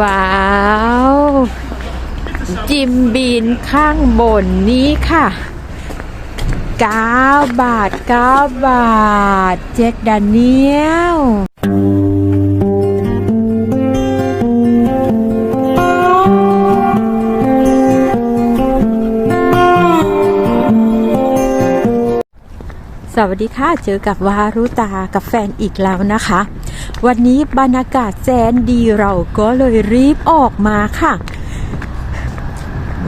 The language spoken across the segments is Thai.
ว้าว จิมบีนข้างบนนี้ค่ะ9บาท9บาท เจ็คดาเนียล สวัสดีค่ะ เจอกับวารุตากับแฟนอีกแล้วนะคะ วันนี้บรรยากาศแสนดีเราก็เลยรีบออกมาค่ะ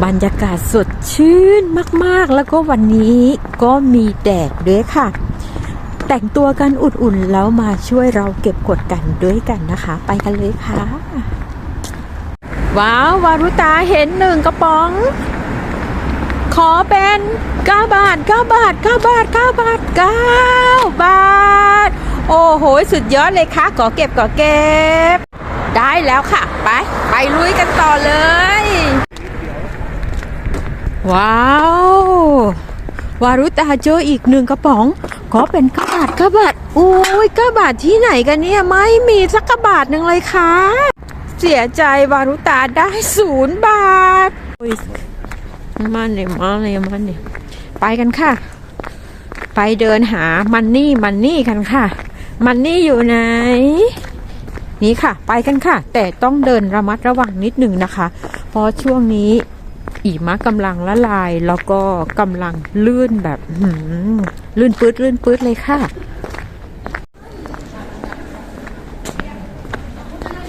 บรรยากาศสดชื่นมากๆ แล้วก็วันนี้ก็มีแดดด้วยค่ะ แต่งตัวกันอุ่นๆ แล้วมาช่วยเราเก็บกดกันด้วยกันนะคะ ไปกันเลยค่ะ ว้าว วารุตาเห็นหนึ่งกระป๋อง ขอเป็น9บาท9บาท9บาท9บาท9บาท โอ้โห สุดยอดเลยค่ะขอเก็บขอเก็บ ได้แล้วค่ะ ไป ไปลุยกันต่อเลย ว้าววารุตาเจออีกหนึ่งกระป๋อง ขอเป็นกระบาทกระบาทโอ้ยกระบาทที่ไหนกันเนี่ยไม่มีสักกระบาทหนึ่งเลยค่ะ เสียใจวารุตาได้ศูนย์บาท มันเลยมันเลยมันเลยไปกันค่ะ ไปเดินหามันนี่มันนี่กันค่ะ มันนี่อยู่ไหน นี่ค่ะ ไปกันค่ะ แต่ต้องเดินระมัดระวังนิดหนึ่งนะคะ เพราะช่วงนี้อีมะกำลังละลายแล้วก็กำลังลื่นแบบหืมลื่นปื๊ดลื่นปื๊ดเลยค่ะ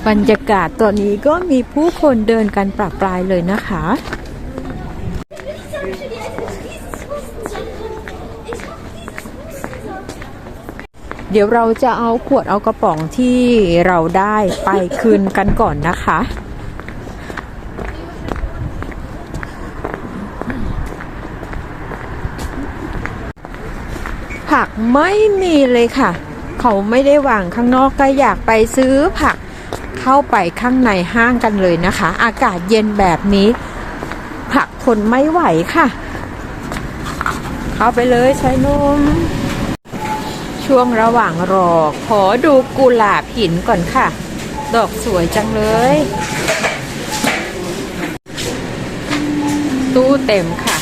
บรรยากาศตอนนี้ก็มีผู้คนเดินกันปรับปลายเลยนะคะ เดี๋ยวเราจะเอาขวดเอากระป๋องที่เราได้ไปคืนกันก่อนนะคะ ผักไม่มีเลยค่ะ เขาไม่ได้วางข้างนอกก็อยากไปซื้อผักเข้าไปข้างในห้างกันเลยนะคะ อากาศเย็นแบบนี้ ผักทนไม่ไหวค่ะ เข้าไปเลยชายนุ่ม ช่วงระหว่างรอ ขอดูกุหลาบหินก่อนค่ะ ดอกสวยจังเลย ตู้เต็มค่ะ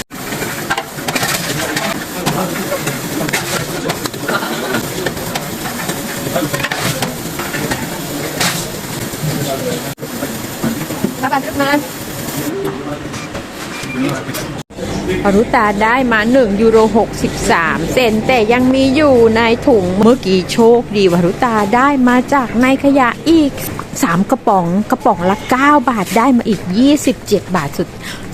อรุตาได้มา 1 ยูโร 63 เซนแต่ยังมีอยู่ในถุงเมื่อกี้โชคดีวารุตาได้มาจากในขยะอีก 3 กระป๋องกระป๋องละ 9 บาทได้มาอีก 27 บาทสุด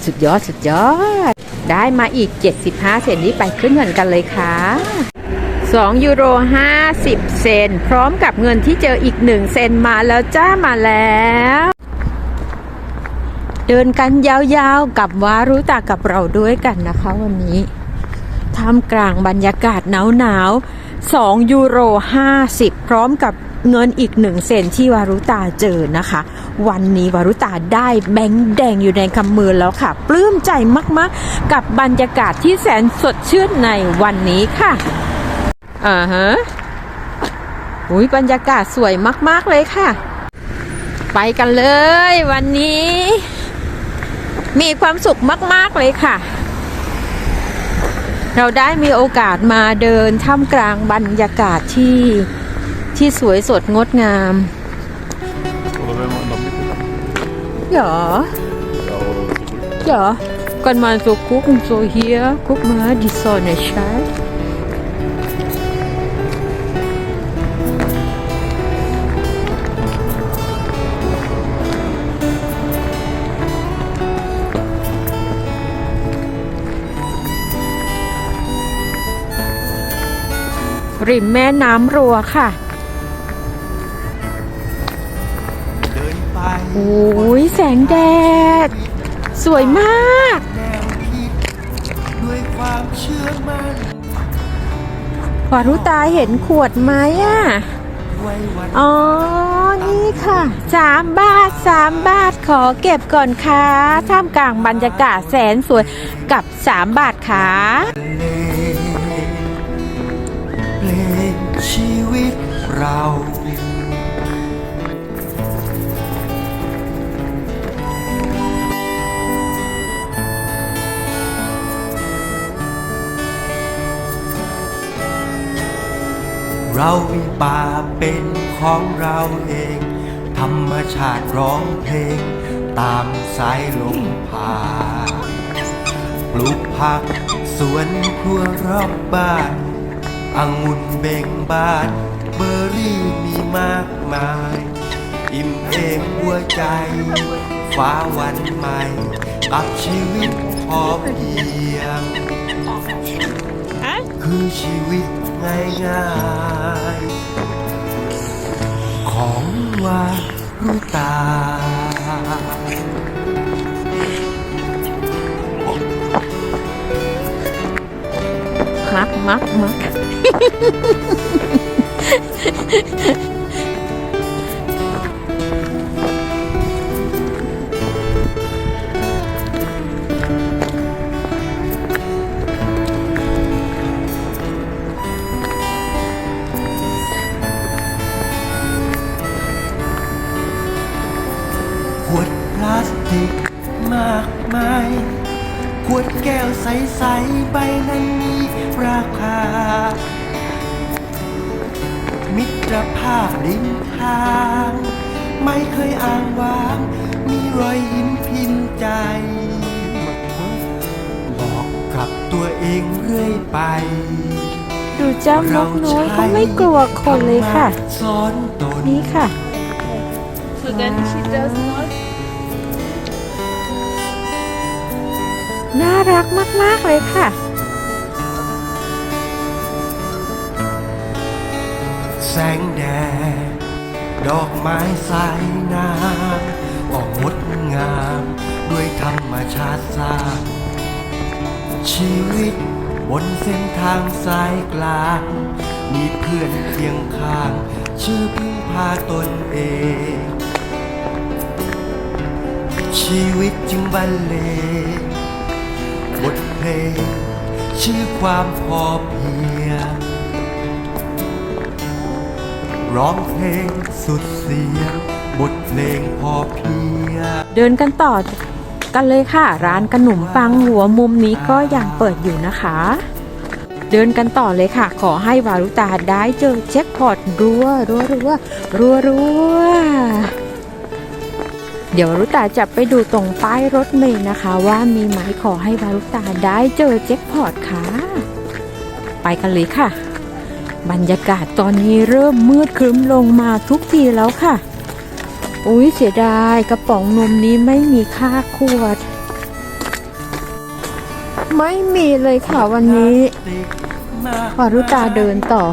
สุดยอดสุดยอด ได้มาอีก 75 เซนนี้ไปขึ้นเงินกันเลยค่ะ2ยูโร 50 เซน พร้อมกับเงินที่เจออีก 1 เซนมาแล้วจ้ามาแล้ว เดินกันยาวๆกับวารุตากับเราด้วยกันนะคะ วันนี้ท่ามกลางบรรยากาศหนาวๆ2ยูโร 50 พร้อมกับเงินอีกหนึ่งเซนที่วารุตาเจอนะคะ วันนี้วารุตาได้แบงค์แดงอยู่ในกำมือแล้วค่ะ ปลื้มใจมากๆ กับบรรยากาศที่แสนสดชื่นในวันนี้ค่ะอ่าฮะอุ้ยบรรยากาศสวยมาก ๆ เลยค่ะ ไปกันเลยวันนี้ มีความสุขมาก ๆ เลยค่ะ เราได้มีโอกาสมาเดินท่ามกลางบรรยากาศที่ที่สวยสดงดงาม Ja. Ja. Kann man so gucken, so hier, guck mal, die Sonne scheint. ริมแม่น้ำรัวค่ะเดินไปโอ้ยแสงแดด สวยมากแนวคิดด้วยความเชื่อมั่นวารุตาเห็นขวดไหมอะไว้วันอ๋อ นี่ค่ะสามบาทสามบาทขอเก็บก่อนค่ะท่ามกลางบรรยากาศแสนสวยกับสามบาทค่ะ ชีวิตเราเรามีป่าเป็นของเราเอง ธรรมชาติร้องเพลง ตามสายลมผ่านปลูกผักสวนครัวรอบบ้าน องุ่นเบ่งบาน เบอร์รี่มีมากมาย อิ่มเอมหัวใจ ฟ้าวันใหม่กับชีวิตพอเพียง คือชีวิตง่ายๆ ของวารุตามักมักมัก ขวดพลาสติกมากมาย ขวดแก้วใสๆใบนั้นมีราคา มิตรภาพริมทาง ไม่เคยอ้างว้าง มีรอยยิ้มพิมพ์ใจ บอกกับตัวเองเรื่อยไปดูเจ้านกน้อยเขาไม่กลัวคนเลยค่ะสอนตนนี่ค่ะ So then she does not น่ารักมาก ๆ เลยค่ะ แสงแดด ดอกไม้สายน้ำออกงดงาม ด้วยธรรมชาติสร้างชีวิตบนเส้นทางสายกลาง มีเพื่อนเคียงข้าง ชื่อพึ่งพาตนเอง ชีวิตจึงบรรเลง บทเพลง ชื่อความพอเพียง ร้องเพลงสุดเสียง บทเพลงพอเพียง เดินกันต่อกันเลยค่ะ ร้านขนมปังหัวมุมนี้ก็ยังเปิดอยู่นะคะ เดินกันต่อเลยค่ะ ขอให้วารุตาได้เจอแจ็คพอร์ตรัวรัวรัวรัวรัว เดี๋ยววารุตาจะไปดูตรงป้ายรถเมล์นะคะ ว่ามีไหมขอให้วารุตาได้เจอแจ็คพอตค่ะ ไปกันเลยค่ะ บรรยากาศตอนนี้เริ่มมืดครึ้มลงมาทุกทีแล้วค่ะ อุ้ยเสียดายกระป๋องนมนี้ไม่มีค่าขวด ไม่มีเลยค่ะวันนี้วารุตาเดินต่อ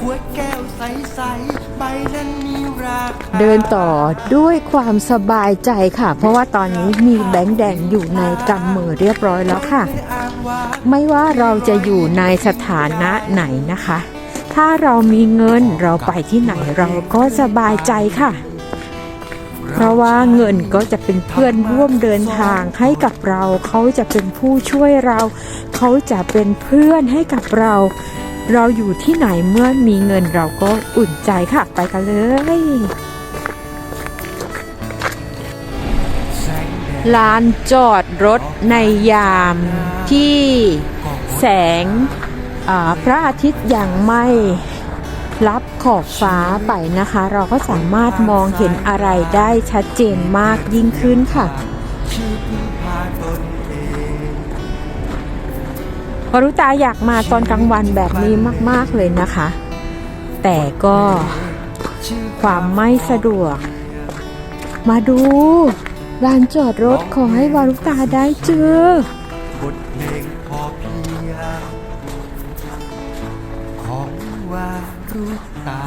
ขวดแก้วใสๆใบนั้นมี เดินต่อด้วยความสบายใจค่ะ เพราะว่าตอนนี้มีแบงค์แดงอยู่ในกำมือเรียบร้อยแล้วค่ะ ไม่ว่าเราจะอยู่ในสถานะไหนนะคะ ถ้าเรามีเงินเราไปที่ไหนเราก็สบายใจค่ะ เพราะว่าเงินก็จะเป็นเพื่อนร่วมเดินทางให้กับเรา เขาจะเป็นผู้ช่วยเรา เขาจะเป็นเพื่อนให้กับเรา เราอยู่ที่ไหนเมื่อมีเงินเราก็อุ่นใจค่ะ ไปกันเลย ลานจอดรถในยามที่แสงพระอาทิตย์ยังไม่รับขอบฟ้าไปนะคะ เราก็สามารถมองเห็นอะไรได้ชัดเจนมากยิ่งขึ้นค่ะ วรุตาอยากมาตอนกลางวันแบบนี้มาก ๆ เลยนะคะ แต่ก็ชื่อความไม่สะดวก มาดูลานจอดรถขอให้วารุตาได้เจอบทเพลงพอเพียงของวารุตา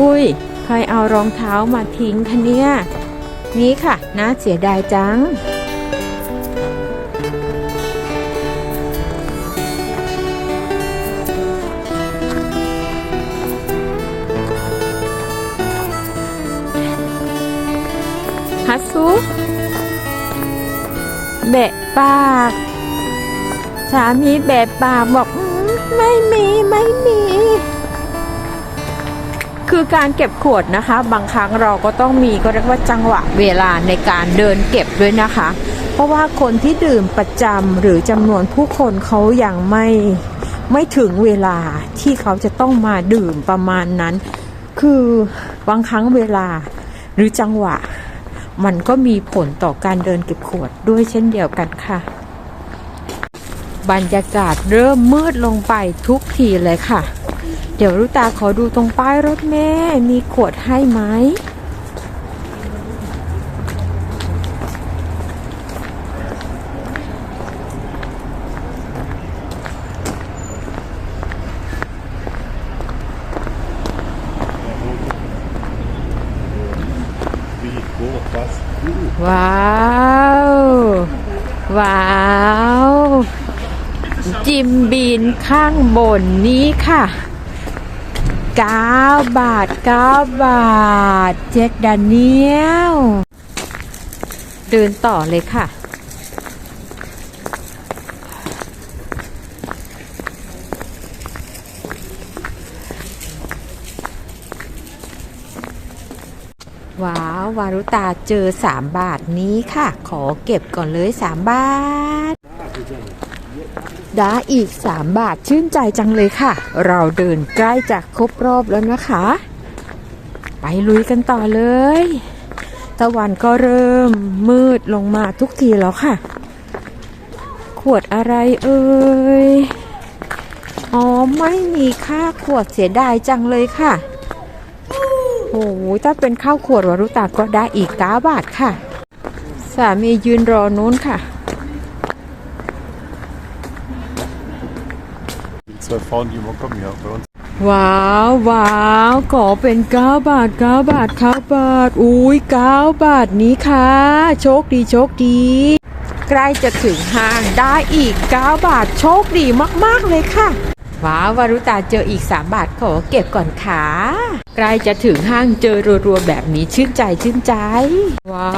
อุ้ย ใครเอารองเท้ามาทิ้งคะเนี่ย นี่ค่ะ น่าเสียดายจัง สุแบะปาก สามีแบะปากบอกไม่มีไม่มี คือการเก็บขวดนะคะ บางครั้งเราก็ต้องมีก็เรียกว่าจังหวะเวลาในการเดินเก็บด้วยนะคะ เพราะว่าคนที่ดื่มประจำหรือจำนวนผู้คนเขายังไม่ไม่ถึงเวลาที่เขาจะต้องมาดื่มประมาณนั้น คือบางครั้งเวลาหรือจังหวะ มันก็มีผลต่อการเดินเก็บขวดด้วยเช่นเดียวกันค่ะ บรรยากาศเริ่มมืดลงไปทุกทีเลยค่ะ เดี๋ยวรุตาขอดูตรงป้ายรถเมล์มีขวดให้ไหม ว้าว ว้าว จิมบีนข้างบนนี้ค่ะ9บาท9บาท เจ็คดาเนียลเดินต่อเลยค่ะ ว้าว วารุตาเจอ 3 บาทนี้ค่ะ ขอเก็บก่อนเลย 3 บาทด้อีก 3 บาทชื่นใจจังเลยค่ะ เราเดินใกล้จะครบรอบแล้วนะคะ ไปลุยกันต่อเลย ตะวันก็เริ่มมืดลงมาทุกทีแล้วค่ะ ขวดอะไรเอ่ย อ๋อ ไม่มีค่าขวดเสียดายจังเลยค่ะ โอ้โหถ้าเป็นข้าวขวดวารุตาก็ได้อีก9บาทค่ะ สามียืนรอนู้นค่ะ Die zwei Frauen, die immer kommen hier bei uns. ว้าวว้าวขอเป็น9บาท9บาท9บาท อุ้ย9บาทนี้ค่ะ โชคดีโชคดี ใกล้จะถึงห้างได้อีก9บาทโชคดีมากๆเลยค่ะ ว้าววารุตาเจออีก 3 บาทขอเก็บก่อนค่ะใกล้จะถึงห้างเจอรัวๆแบบนี้ชื่นใจชื่นใจ ว้า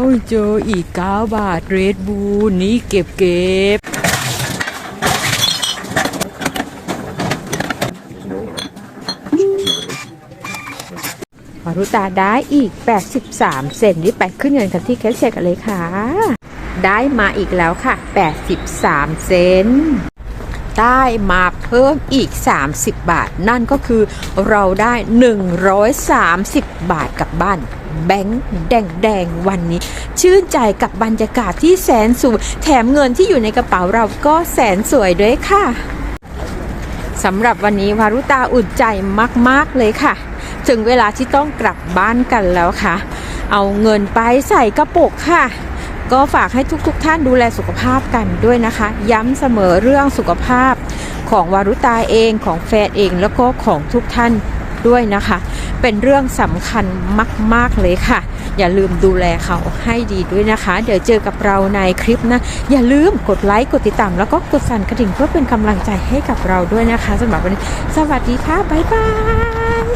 วเจออีก 9 บาทเรดบูนี่เก็บเก็บวารุตาได้อีก 83 เซนนี่ไปขึ้นเงินกันที่แคชเชียร์กันเลยค่ะ ได้มาอีกแล้วค่ะ 83 เซน ได้มาเพิ่มอีก 30 บาท นั่นก็คือเราได้ 130 บาทกลับบ้านแบงค์แดงแดงๆวันนี้ ชื่นใจกับบรรยากาศที่แสนสวยแถมเงินที่อยู่ในกระเป๋าเราก็แสนสวยด้วยค่ะสำหรับวันนี้วารุตาอุ่นใจมากๆเลยค่ะ ถึงเวลาที่ต้องกลับบ้านกันแล้วค่ะ เอาเงินไปใส่กระปุกค่ะ ก็ฝากให้ทุกๆทท่านดูแลสุขภาพกันด้วยนะคะ ย้ำเสมอเรื่องสุขภาพของวารุตาเองของแฟนเองแล้วก็ของทุกท่านด้วยนะคะ เป็นเรื่องสำคัญมาก ๆ เลยค่ะ อย่าลืมดูแลเขาให้ดีด้วยนะคะ เดี๋ยวเจอกับเราในคลิปนะ อย่าลืมกดไลค์ กดติดตาม แล้วก็กดสั่นกระดิ่งเพื่อเป็นกำลังใจให้กับเราด้วยนะคะสำหรับวันนี้ สวัสดีค่ะ บ๊ายบาย